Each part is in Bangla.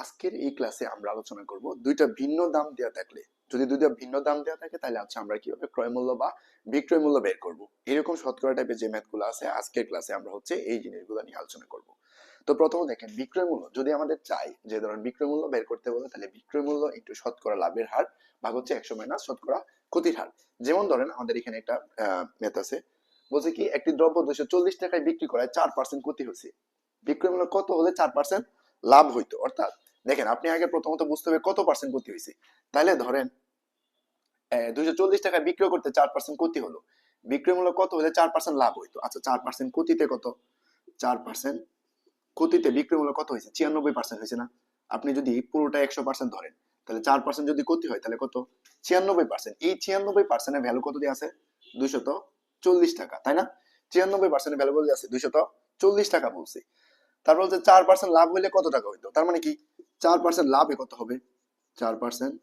আজকের এই ক্লাসে আমরা আলোচনা করব দুইটা ভিন্ন দাম দেওয়া থাকলে। যদি দুইটা ভিন্ন দাম দেওয়া থাকে, তাহলে আচ্ছা আমরা কীভাবে ক্রয় মূল্য বা বিক্রয় মূল্য বের করব? এরকম শতকরা টাইপের যে ম্যাথগুলো আছে, আজকের ক্লাসে আমরা হচ্ছে এই জিনিসগুলো নিয়ে আলোচনা করব। তো প্রথমে দেখেন, বিক্রয় মূল্য। যদি আমাদের চাই যে ধরেন বিক্রয় মূল্য বের করতে বলে, তাহলে বিক্রয় মূল্য একটু শতকরা লাভের হার ভাগ হচ্ছে একশো মাইনাস শতকরা ক্ষতির হার। যেমন ধরেন আমাদের এখানে একটা ম্যাথ আছে। বলছে কি, একটি দ্রব্য দুশো চল্লিশ টাকায় বিক্রি করায় চার পার্সেন্ট ক্ষতি হয়েছে। বিক্রয় মূল্য কত হলে চার পার্সেন্ট লাভ হইতো? অর্থাৎ দেখেন, আপনি আগে প্রথমত বুঝতে হবে কত পার্সেন্ট ক্ষতি হয়েছে। তাহলে ধরেন দুইশো চল্লিশ টাকায় বিক্রয় করতে চার পার্সেন্ট ক্ষতি হলো। বিক্রয় মূল্য কত হলে চার পার্সেন্ট লাভ হইতো? আচ্ছা চার পার্সেন্ট ক্ষতিতে কত? চার পার্সেন্ট ক্ষতিতে বিক্রয় মূল্য কত হয়েছে? ছিয়ানব্বই পার্সেন্ট হয়েছে না? আপনি যদি পুরোটা একশো পার্সেন্ট ধরেন, তাহলে চার পার্সেন্ট যদি ক্ষতি হয়, তাহলে কত? ছিয়ানব্বই পার্সেন্ট এই ছিয়ানব্বই পার্সেন্টের ভ্যালু কত দিয়ে আছে? দুইশত চল্লিশ টাকা, তাই না? ছিয়ানব্বই পার্সেন্টের ভ্যালু কত দিয়ে আছে দুইশত চল্লিশ টাকা বলছি। তারপর হচ্ছে চার পার্সেন্ট লাভ হইলে কত টাকা হইতো? তার মানে কি? চার পার্সেন্ট লাভে কত হবে? চার পার্সেন্ট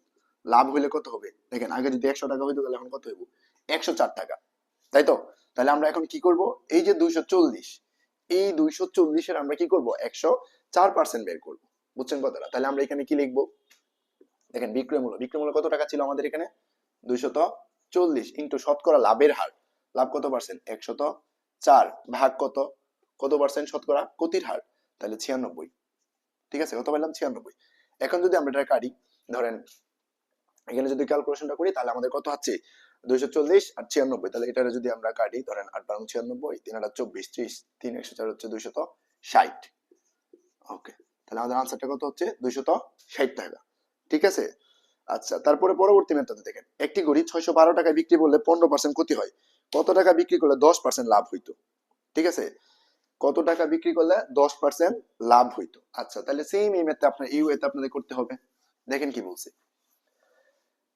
লাভ হইলে কত হবে? দেখেন, আগে যদি একশো টাকা হইতো, তাহলে এখন কত হইব? একশো চার টাকা। তাই তো? তাহলে আমরা এখন কি করব? এই যে দুইশো চল্লিশ, এই দুইশো চল্লিশের আমরা কি করব? একশো চার পার্সেন্ট বের বুঝছেন কথাটা? তাহলে আমরা এখানে কি লিখব? দেখেন, বিক্রয় মূল্য। বিক্রয় মূল্য কত টাকা ছিল আমাদের এখানে? দুইশত চল্লিশ ইন্টু শতকরা লাভের হার। লাভ কত পার্সেন্ট একশত চার। ভাগ কত? কত পার্সেন্ট শতকরা? ক্ষতির হার? তাহলে ছিয়ানব্বই। ঠিক আছে? কত পেলাম ছিয়ানব্বই। এখন যদি আমরা এটা কাটি, ধরেন, এখানে যদি ক্যালকুলেশনটা করি, তাহলে আমাদের কত হচ্ছে দুইশো চল্লিশ আর ছিয়ানব্বই। তাহলে এটা যদি আমরা কাটি, ধরেন, আট বারো ছিয়ানব্বই, তিন আট চব্বিশ, ত্রিশ, তিন একশো চার হচ্ছে দুইশত ষাট। ওকে তাহলে আমাদের আনসারটা কত হচ্ছে? দুইশত ষাট টাকা। ঠিক আছে? আচ্ছা তারপরে পরবর্তী মেথডে দেখেন। একটি গড়ি ছয়শো বারো টাকায় বিক্রি করলে পনেরো পার্সেন্ট ক্ষতি হয়। কত টাকা বিক্রি করলে দশ পার্সেন্ট লাভ হইতো? ঠিক আছে? কত টাকা বিক্রি করলে দশ পার্সেন্ট লাভ হইতো? আচ্ছা তাহলে সেম এই ম্যাথটা আপনার, এই ওয়েতে আপনাদের করতে হবে। দেখেন কি বলছে।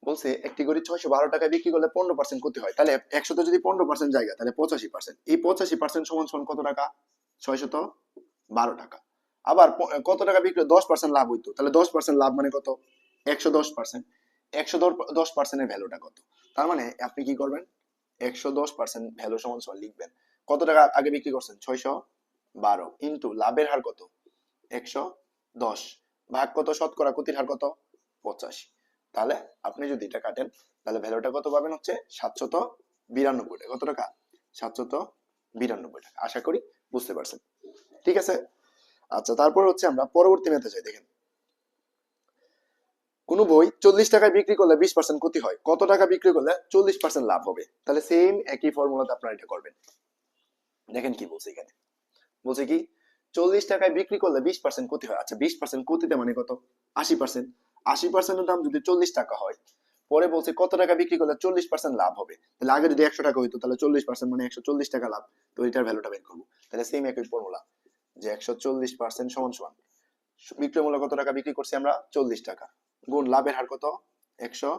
বলছে, একটি গড়ি ছয়শো বারো টাকায় বিক্রি করলে পনেরো পার্সেন্ট ক্ষতি হয়। তাহলে একশোতে যদি পনেরো পার্সেন্ট জায়গা, তাহলে পঁচাশি পার্সেন্ট এই পঁচাশি পার্সেন্ট সমান সমান কত টাকা? ছয়শত বারো টাকা। আবার কত টাকা বিক্রি দশ পার্সেন্ট লাভ হইতো? তাহলে দশ পার্সেন্ট লাভ মানে কত? একশো দশ পার্সেন্ট একশো দশ পার্সেন্টের ভ্যালুটা কত? তার মানে আপনি কি করবেন? একশো দশ পার্সেন্ট ভ্যালু সমান সমান লিখবেন। কত টাকা আগে বিক্রি করছেন? ছয়শো বারো ইন্টু লাভের হার কত? একশো দশ। ভাগ কত? শতকরা ক্ষতির হার কত? পঁচাশি। তাহলে আপনি যদি এটা কাটেন, তাহলে ভ্যালুটা কত পাবেন হচ্ছে? সাতশত বিরানব্বই টাকা। কত টাকা? সাতশত বিরানব্বই টাকা। আশা করি বুঝতে পারছেন। ঠিক আছে? আচ্ছা তারপর হচ্ছে আমরা পরবর্তী মেতে যাই দেখেন। কোন বই চল্লিশ টাকায় বিক্রি করলে বিশ পার্সেন্ট ক্ষতি হয়? কত টাকা বিক্রি করলে চল্লিশ পার্সেন্ট লাভ হবে? তাহলে সেম একই ফর্মুলাতে আপনারা এটা করবেন। দেখেন কি বলছে এখানে। বলছে কি, চল্লিশ টাকায় বিক্রি করলে বিশ পার্সেন্ট ক্ষতি হয়। আচ্ছা বিশ পার্সেন্ট ক্ষতিতে মানে কত? আশি পার্সেন্ট আশি পার্সেন্টের দাম যদি চল্লিশ টাকা হয়, পরে বলছে কত টাকা বিক্রি করলে চল্লিশ পার্সেন্ট লাভ হবে? তাহলে আগে যদি একশো টাকা হইতো, তাহলে চল্লিশ পার্সেন্ট মানে একশো চল্লিশ টাকা লাভ। তো এটার ভ্যালুটা বের করব। তাহলে সেম একই ফর্মুলা যে একশো চল্লিশ পার্সেন্ট সমান সমান। বিক্রয় মূল্য কত টাকা বিক্রি করছি আমরা? চল্লিশ টাকা। গুণ লাভের হার কত? একশো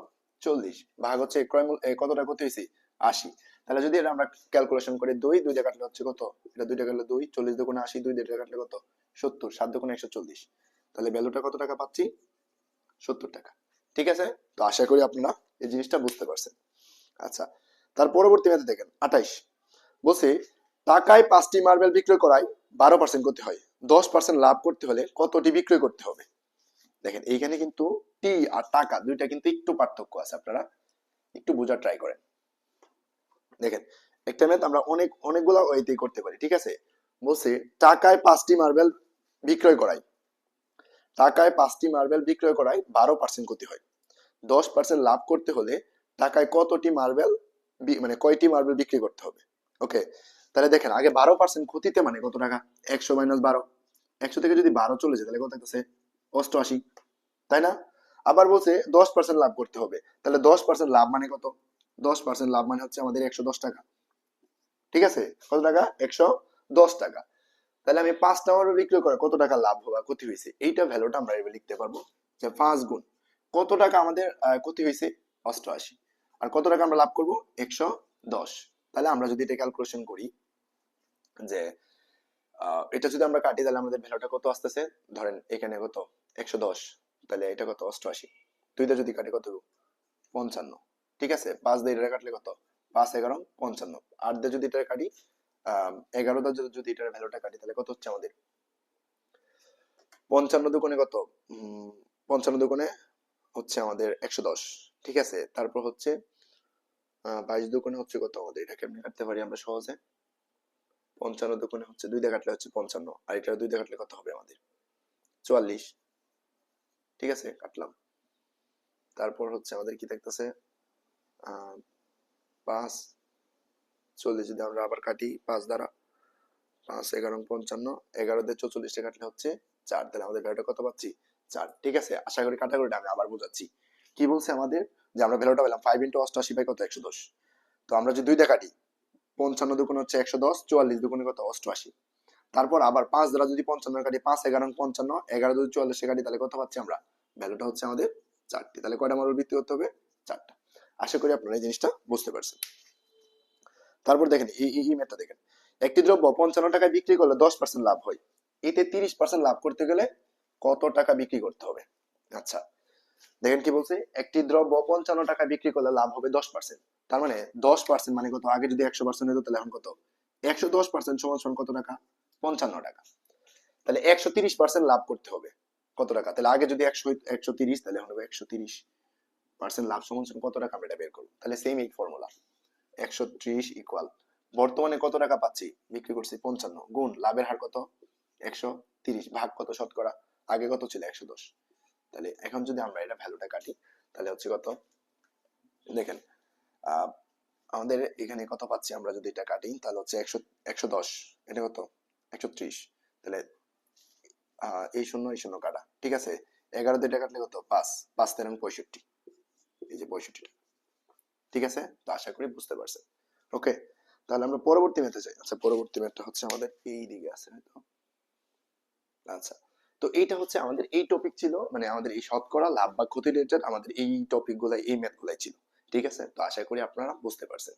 চল্লিশ। ভাগ হচ্ছে ক্রয় মূল্য কত ক্ষতি হয়েছে? আশি। তাহলে যদি আমরা ক্যালকুলেশন করি, দুই দুই দিয়ে কাটলে হচ্ছে কত? এটা দুই টাকা কাটলে দুই, চল্লিশ দুগুণে আশি, দুই দিয়ে কাটলে কত? সত্তর, সাত দুগুণে একশো চল্লিশ। তাহলে ভ্যালুটা কত টাকা পাচ্ছি? সত্তর টাকা। ঠিক আছে? তো আশা করি আপনারা এই জিনিসটা বুঝতে পারছেন। আচ্ছা তার পরবর্তী ম্যাথে দেখেন, আঠাইশ। বলছি, টাকায় পাঁচটি মার্বেল বিক্রয় করায় বারো পার্সেন্ট করতে হয়। দশ পার্সেন্ট লাভ করতে হলে কতটি বিক্রয় করতে হবে? দেখেন, এইখানে কিন্তু টি আর টাকা দুইটা কিন্তু একটু পার্থক্য আছে, আপনারা একটু বোঝার ট্রাই করেন। দেখেন, একটা ম্যাথ আমরা অনেক, অনেকগুলো ওয়েতেই করতে পারি, ঠিক আছে? বলছে, টাকায় পাঁচটি মার্বেল বিক্রয় করায় টাকায় পাঁচটি মার্বেল বিক্রয় করায় বারো পার্সেন্ট ক্ষতি হয়। দশ পার্সেন্ট লাভ করতে হলে টাকায় কতটি মার্বেল মানে কয়টি মার্বেল বিক্রি করতে হবে? ওকে, তাহলে দেখেন, আগে বারো পার্সেন্ট ক্ষতিতে মানে কত টাকা? একশো মাইনাস বারো। একশো থেকে যদি বারো চলে যায়, তাহলে কত আছে অষ্টআশি। তাই না? আবার বলছে, দশ পার্সেন্ট লাভ করতে হবে। তাহলে দশ পার্সেন্ট লাভ মানে কত? দশ পার্সেন্ট লাভ মানে হচ্ছে আমাদের একশো দশ টাকা। ঠিক আছে? কত টাকা? একশো দশ টাকা। তাহলে আমি বিক্রি করে কত টাকা লাভ ক্ষতি হয়েছে? এইটা ভ্যালুটা আমরা এবার লিখতে পারব যে পাঁচ গুণ। কত টাকা আমাদের ক্ষতি হয়েছে? অষ্টআশি। আর কত টাকা আমরা লাভ একশো দশ। তাহলে আমরা যদি এটা ক্যালকুলেশন করি যে এটা যদি আমরা কাটি, তাহলে আমাদের ভ্যালুটা কত আসতেছে? ধরেন এখানে কত? একশো দশ। তাহলে এটা কত? অষ্টআশি। দুইটা যদি কাটি কত? পঞ্চান্ন। ঠিক আছে? পাঁচ দিয়ে এটা কাটলে কত? পাঁচ, এগারো, পঞ্চান্ন। আট দিয়ে যদি এটা কাটি, আহ, এগারো দিয়ে যদি- এটার ভ্যালুটা কাটি, তাহলে কত হচ্ছে আমাদের? পঞ্চান্ন দুগুণে কত? পঞ্চান্ন দোকানে হচ্ছে আমাদের একশো দশ। ঠিক আছে? তারপর হচ্ছে বাইশ দোকানে হচ্ছে কত আমাদের? এটা কেমনি কাটতে পারি আমরা সহজে। পঞ্চান্ন দোকানে হচ্ছে দুই দিয়ে কাটলে হচ্ছে পঞ্চান্ন। আর এটা দুই দিয়ে কাটলে কত হবে আমাদের? চুয়াল্লিশ। ঠিক আছে? কাটলাম। তারপর হচ্ছে আমাদের কি থাকতেছে পাঁচ চল্লিশ যদি আমরা আবার কাটি পাঁচ দ্বারা। পাঁচ, এগারো, পঞ্চান্ন, এগারো দিয়ে চৌচল্লিশটা কাটলে হচ্ছে চার। তাহলে আমাদের ভ্যালুটা কত পাচ্ছি? চার। ঠিক আছে? আশা করি কাটাগরিটা আমি আবার বোঝাচ্ছি। কি বলছে আমাদের? যে আমরা ভ্যালুটা পেলাম ফাইভ ইন্টু অষ্টআশি বাই কত? একশো দশ। তো আমরা যদি দুইটা কাটি, পঞ্চান্ন দুগুণ হচ্ছে একশো দশ, চুয়াল্লিশ দুগুণে কত? অষ্টআশি। তারপর আবার পাঁচ দ্বারা যদি পঞ্চান্ন কাটি, পাঁচ, এগারো, পঞ্চান্ন, এগারো যদি চুয়াল্লিশে কাটি, তাহলে কত পাচ্ছি আমরা? ভ্যালুটা হচ্ছে আমাদের চারটি। তাহলে কয়টা মডেল বৃত্তি করতে হবে? চারটা। আশা করি আপনারা এই জিনিসটা বুঝতে পারছেন। তারপর দেখেন, এই এই দেখেন। একটি দ্রব্য পঞ্চান্ন টাকায় বিক্রি করলে দশ পার্সেন্ট লাভ হয়। এতে তিরিশ পার্সেন্ট লাভ করতে গেলে কত টাকা বিক্রি করতে হবে? আচ্ছা দেখেন কি বলছে? একটি দ্রব্য পঞ্চান্ন টাকা বিক্রি করলে লাভ হবে দশ পার্সেন্ট তার মানে দশ পার্সেন্ট মানে কত? আগে যদি একশো পার্সেন্ট হতো, তাহলে এখন কত? একশো দশ পার্সেন্ট সমান সমান কত টাকা? পঞ্চান্ন টাকা। তাহলে একশো তিরিশ পার্সেন্ট লাভ করতে হবে। কত টাকা? তাহলে আগে যদি একশো একশো তিরিশ, তাহলে হবে একশো তিরিশ। পার্সেন্ট লাভ সমান সমান কত টাকা আমরা এটা বের করব? তাহলে সেম এই ফর্মুলা একশো ত্রিশ ইকুয়াল বর্তমানে কত টাকা পাচ্ছি? বিক্রি করছি পঞ্চান্ন। গুণ, লাভের হার কত? একশো তিরিশ। ভাগ কত? শতকরা। আগে কত ছিল? একশো দশ। তাহলে এখন যদি আমরা এটা ভ্যালুটা কাটি, তাহলে হচ্ছে কত? দেখেন আমাদের এখানে কত পাচ্ছি আমরা যদি এটা কাটি, তাহলে হচ্ছে একশো একশো দশ। এটা কত? একশো ত্রিশ। তাহলে এই শূন্য এই শূন্য কাটা। ঠিক আছে? এগারো দিয়ে কাটলে কত? পাঁচ। পাঁচ তেরো পঁয়ষট্টি। এই যে পঁয়ষট্টি ঠিক আছে? তো আশা করি বুঝতে পারছেন। ওকে, তাহলে আমরা পরবর্তী ম্যাথে যাই। আচ্ছা পরবর্তী ম্যাথটা হচ্ছে আমাদের এই দিকে আছে হয়তো আচ্ছা তো এইটা হচ্ছে আমাদের এই টপিক ছিল মানে আমাদের এই শতকরা, লাভ বা ক্ষতি রিলেটেড আমাদের এই টপিক গুলাই, এই ম্যাথ গুলাই ছিল। ঠিক আছে? তো আশা করি আপনারা বুঝতে পারছেন।